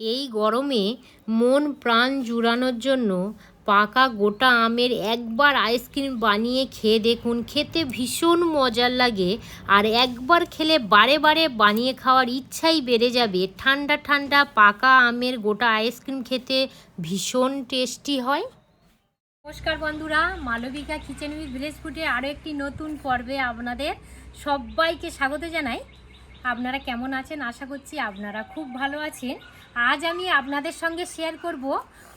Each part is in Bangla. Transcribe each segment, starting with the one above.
এই গরমে মন প্রাণ জুড়ানোর জন্য পাকা গোটা আমের একবার আইসক্রিম বানিয়ে খেয়ে দেখুন। খেতে ভীষণ মজার লাগে আর একবার খেলে বারে বারে বানিয়ে খাওয়ার ইচ্ছাই বেড়ে যাবে। ঠান্ডা ঠান্ডা পাকা আমের গোটা আইসক্রিম খেতে ভীষণ টেস্টি হয়। নমস্কার বন্ধুরা, মালবিকা কিচেন উইথ ভিলেজ ফুডে আরও একটি নতুন পর্বে আপনাদের সবাইকে স্বাগত জানাই। আপনারা কেমন আছেন? আশা করছি আপনারা খুব ভালো আছেন। আজ আমি আপনাদের সঙ্গে শেয়ার করব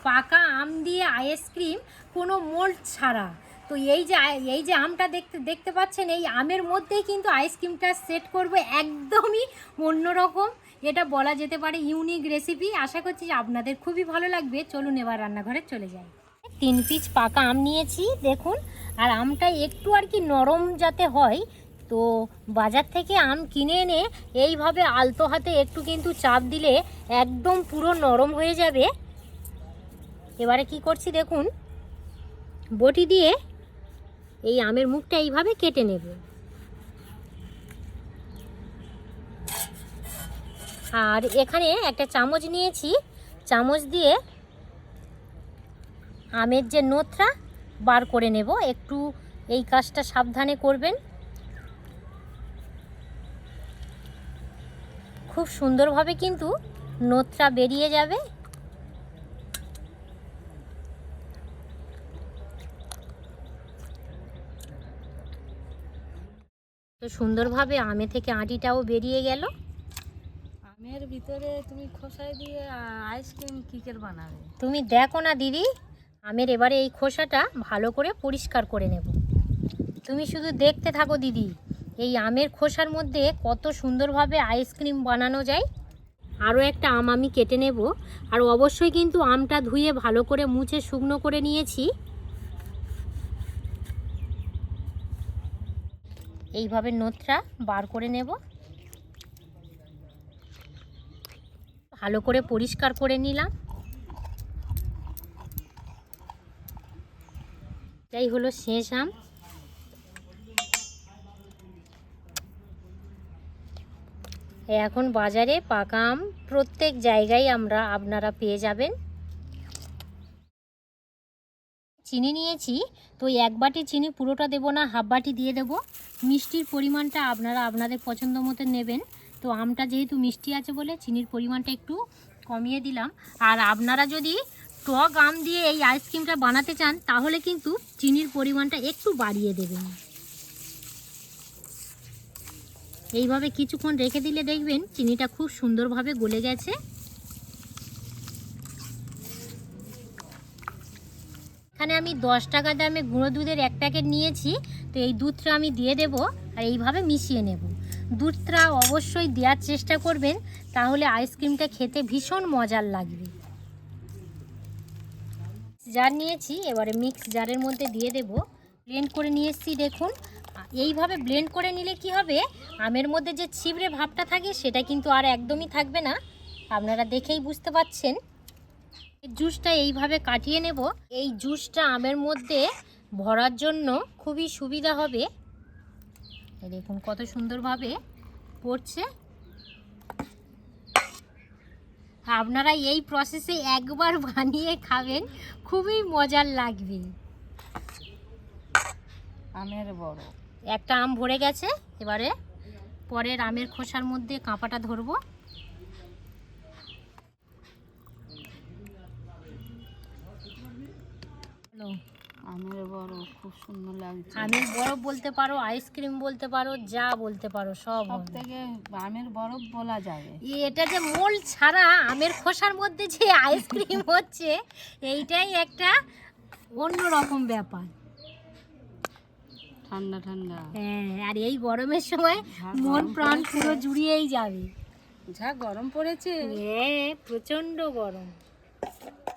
পাকা আম দিয়ে আইসক্রিম কোনো মোল্ড ছাড়া। তো এই যে এই যে আমটা দেখতে দেখতে পাচ্ছেন, এই আমের মধ্যেই কিন্তু আইসক্রিমটা সেট করব একদমই অন্যরকম। এটা বলা যেতে পারে ইউনিক রেসিপি আশা করছি আপনাদের খুবই ভালো লাগবে। চলুন এবার রান্নাঘরে চলে যাই। তিন পিস পাকা আম নিয়েছি, দেখুন। আর আমটা একটু আর কি নরম যাতে হয় তো বাজার থেকে আম কিনে এনে এইভাবে আলতো হাতে একটু কিন্তু চাপ দিলে একদম পুরো নরম হয়ে যাবে। এবারে কি করছি দেখুন, বটি দিয়ে এই আমের মুখটা এইভাবে কেটে নেব। আর এখানে একটা চামচ নিয়েছি, চামচ দিয়ে আমের যে নোথরা বার করে নেব। একটু এই কাজটা সাবধানে করবেন। খুব সুন্দরভাবে কিন্তু নোথরা বেরিয়ে যাবে। তো সুন্দরভাবে আমে থেকে আটিটাও বেরিয়ে গেল। আমের ভিতরে তুমি খোসায় দিয়ে আইসক্রিম কিকের বানাবে। তুমি দেখো না দিদি আমের এবারে এই খোসাটা ভালো করে পরিষ্কার করে নেব। তুমি শুধু দেখতে থাকো দিদি। এই আমের খোসার মধ্যে কত সুন্দরভাবে আইসক্রিম বানানো যায়। আরও একটা আম আমি কেটে নেব। আর অবশ্যই কিন্তু আমটা ধুয়ে ভালো করে মুছে শুকনো করে নিয়েছি। এইভাবে নোটটা বার করে নেব। ভালো করে পরিষ্কার করে নিলাম। এটাই হলো শেষ আম। এখন বাজারে পাকা আম প্রত্যেক জায়গায় আমরা আপনারা পেয়ে যাবেন। চিনি নিয়েছি, তো এক বাটি চিনি পুরোটা দেবো না, হাফ বাটি দিয়ে দেব। মিষ্টির পরিমাণটা আপনারা আপনাদের পছন্দ মতো নেবেন। তো আমটা যেহেতু মিষ্টি আছে বলে চিনির পরিমাণটা একটু কমিয়ে দিলাম। আর আপনারা যদি টক আম দিয়ে এই আইসক্রিমটা বানাতে চান, তাহলে কিন্তু চিনির পরিমাণটা একটু বাড়িয়ে দেবেন। এইভাবে কিছুক্ষণ রেখে দিলে দেখবেন চিনিটা খুব সুন্দরভাবে গলে গেছে। এখানে আমি দশ টাকা দামে গুঁড়ো দুধের এক প্যাকেট নিয়েছি, তো এই দুধটা আমি দিয়ে দেব আর এইভাবে মিশিয়ে নেব। দুধটা অবশ্যই দেওয়ার চেষ্টা করবেন, তাহলে আইসক্রিমটা খেতে ভীষণ মজার লাগবে। জার নিয়েছি, এবারে মিক্স জারের মধ্যে দিয়ে দেব। ব্লেন্ড করে নিয়ে এসেছি, দেখুন। এইভাবে ব্লেন্ড করে নিলে কি হবে? আমের মধ্যে যে ছিবড়ে ভাবটা থাকে, সেটা কিন্তু আর একদমই থাকবে না। আপনারা দেখেই বুঝতে পাচ্ছেন। জুসটা এইভাবে কাটিয়ে নেব। এই জুসটা আমের মধ্যে ভরার জন্য খুবই সুবিধা হবে। দেখুন কত সুন্দরভাবে পড়ছে। আপনারা এই প্রসেসে একবার বানিয়ে খাবেন, খুবই মজার লাগবে। আমের বড়। একটা আম ভরে গেছে এবারে পরের আমের খোসার মধ্যে কাঁপাটা ধরবো। আমের বড় খুব সুন্দর লাগছে। আমের বরফ বলতে পারো আইসক্রিম বলতে পারো যা বলতে পারো সব সব থেকে আমের বরফ বলা যাবে। এটা যে মোল ছাড়া আমের খোসার মধ্যে যে আইসক্রিম হচ্ছে এইটাই একটা অন্যরকম ব্যাপার। ঠান্ডা ঠান্ডা। হ্যাঁ আর এই গরমের সময় মন প্রাণ পুরো জুড়িয়েই যাবে। যা গরম পড়েছে। হ্যাঁ প্রচণ্ড গরম।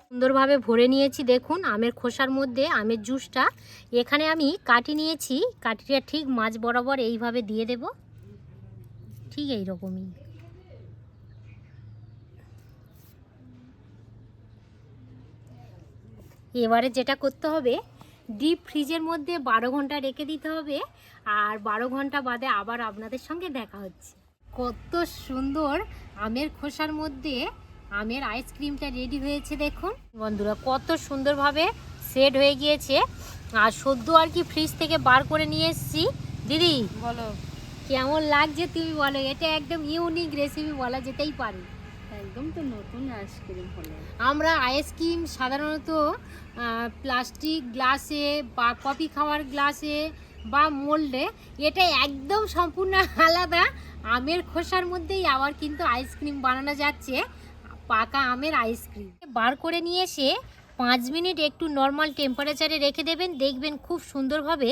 সুন্দরভাবে ভরে নিয়েছি দেখুন আমের খোসার মধ্যে আমের জুসটা। এখানে আমি কাটি নিয়েছি কাটিটা ঠিক মাছ বরাবর এইভাবে দিয়ে দেব। ঠিক এই রকমই এবারে যেটা করতে হবে ডিপ ফ্রিজের মধ্যে বারো ঘণ্টা রেখে দিতে হবে আর বারো ঘণ্টা বাদে আবার আপনাদের সঙ্গে দেখা হচ্ছে। কত সুন্দর আমের খোসার মধ্যে আমের আইসক্রিমটা রেডি হয়েছে দেখুন। বন্ধুরা কত সুন্দরভাবে সেট হয়ে গিয়েছে। আর সদ্য আর কি ফ্রিজ থেকে বার করে নিয়ে এসেছি। দিদি বলো। কেমন লাগছে তুমি বলো? এটা একদম ইউনিক রেসিপি বলা যেতেই পারে। একদম তো নতুন আইসক্রিম হলো। আমরা আইসক্রিম সাধারণত প্লাস্টিক গ্লাসে বা কফি খাওয়ার গ্লাসে বা মোল্ডে, এটা একদম সম্পূর্ণ আলাদা। আমের খোসার মধ্যেই আবার কিন্তু আইসক্রিম বানানো যাচ্ছে, পাকা আমের আইসক্রিম। বার করে নিয়ে এসে পাঁচ মিনিট একটু নর্মাল টেম্পারেচারে রেখে দেবেন, দেখবেন খুব সুন্দরভাবে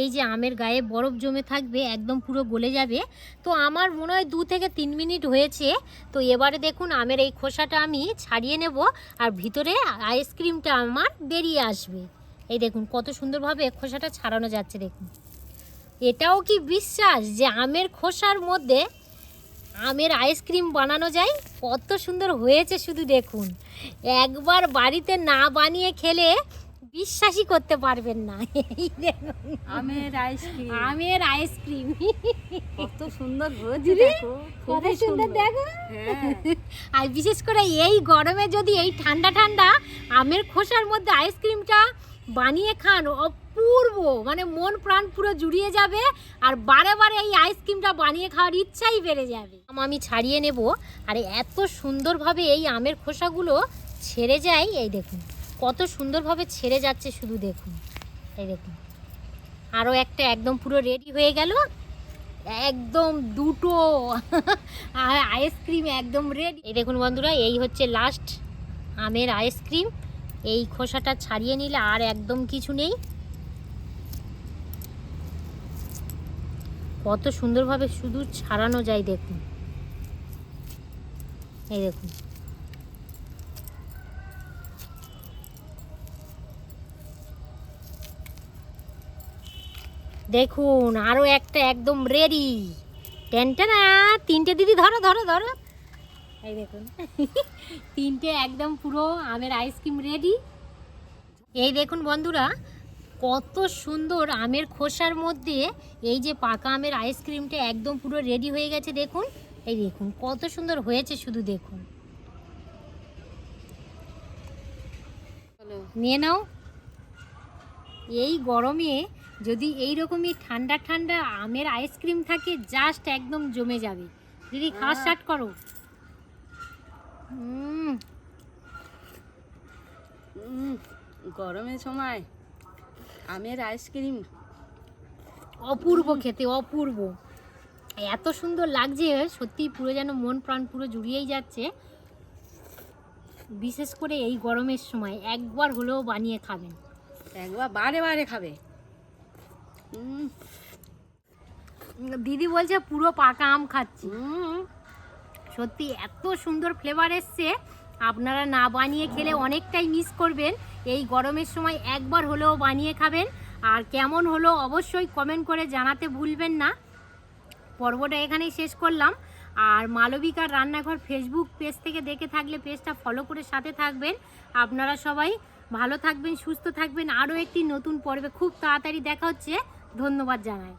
এই যে আমের গায়ে বরফ জমে থাকবে, একদম পুরো গলে যাবে। তো আমার মনে হয় দু থেকে তিন মিনিট হয়েছে। তো এবারে দেখুন আমের এই খোসাটা আমি ছাড়িয়ে নেব আর ভিতরে আইসক্রিমটা আমার বেরিয়ে আসবে। এই দেখুন কত সুন্দরভাবে খোসাটা ছাড়ানো যাচ্ছে দেখুন। এটাও কি বিশ্বাস যে আমের খোসার মধ্যে আমের আইসক্রিম বানানো যায়? কত সুন্দর হয়েছে শুধু দেখুন। একবার বাড়িতে না বানিয়ে খেলে বিশ্বাসই করতে পারবেন না। আমের আইসক্রিম আমের আইসক্রিম কত সুন্দর হয়েছে দেখো। কত সুন্দর দেখো। হ্যাঁ। আর বিশেষ করে এই গরমে যদি এই ঠান্ডা ঠান্ডা আমের খোসার মধ্যে আইসক্রিমটা বানিয়ে খান অপূর্ব মানে মন প্রাণ পুরো জুড়িয়ে যাবে আর বারে বারে এই আইসক্রিমটা বানিয়ে খাওয়ার ইচ্ছাই বেড়ে যাবে। আমি ছাড়িয়ে নেব। আর এত সুন্দরভাবে এই আমের খোসাগুলো ছেড়ে যায়, এই দেখুন। কত সুন্দরভাবে ছেড়ে যাচ্ছে শুধু দেখুন। এই দেখুন। আরও একটা একদম পুরো রেডি হয়ে গেল। একদম দুটো আইসক্রিম একদম রেডি এই দেখুন বন্ধুরা, এই হচ্ছে লাস্ট আমের আইসক্রিম এই খোসাটা ছাড়িয়ে নিলে আর একদম কিছু নেই। কত সুন্দরভাবে শুধু ছাড়ানো যায় দেখুন। এই দেখুন। দেখুন আরও একটা একদম রেডি টেনটা না তিনটে দিদি, ধরো ধরো ধরো। এই দেখুন। তিনটে একদম পুরো আমের আইসক্রিম রেডি এই দেখুন বন্ধুরা কত সুন্দর আমের খোসার মধ্যে এই যে পাকা আমের আইসক্রিমটা একদম পুরো রেডি হয়ে গেছে দেখুন। এই দেখুন কত সুন্দর হয়েছে শুধু দেখুন। নিয়ে নাও। এই গরমে যদি এই রকমই ঠান্ডা ঠান্ডা আমের আইসক্রিম থাকে জাস্ট একদম জমে যাবে। দিদি খাওয়া হ্যাঁ। স্টার্ট করো। গরমের সময় আমের আইসক্রিম। অপূর্ব খেতে অপূর্ব। এত সুন্দর লাগছে সত্যি পুরো যেন মন প্রাণ পুরো জুড়িয়েই যাচ্ছে। বিশেষ করে এই গরমের সময় একবার হলেও বানিয়ে খাবেন। একবার বারে বারে খাবে। দিদি বলছে পুরো পাকা আম খাচ্ছি। সত্যি এত সুন্দর ফ্লেভার এসছে। আপনারা না বানিয়ে খেলে অনেকটাই মিস করবেন। এই গরমের সময় একবার হলেও বানিয়ে খাবেন। আর কেমন হলো অবশ্যই কমেন্ট করে জানাতে ভুলবেন না। পর্বটা এখানেই শেষ করলাম। আর মালবিকার রান্নাঘর ফেসবুক পেজ থেকে দেখে থাকলে পেজটা ফলো করে সাথে থাকবেন। আপনারা সবাই ভালো থাকবেন, সুস্থ থাকবেন। আরও একটি নতুন পর্বে খুব তাড়াতাড়ি দেখা হচ্ছে। ধন্যবাদ জানাই।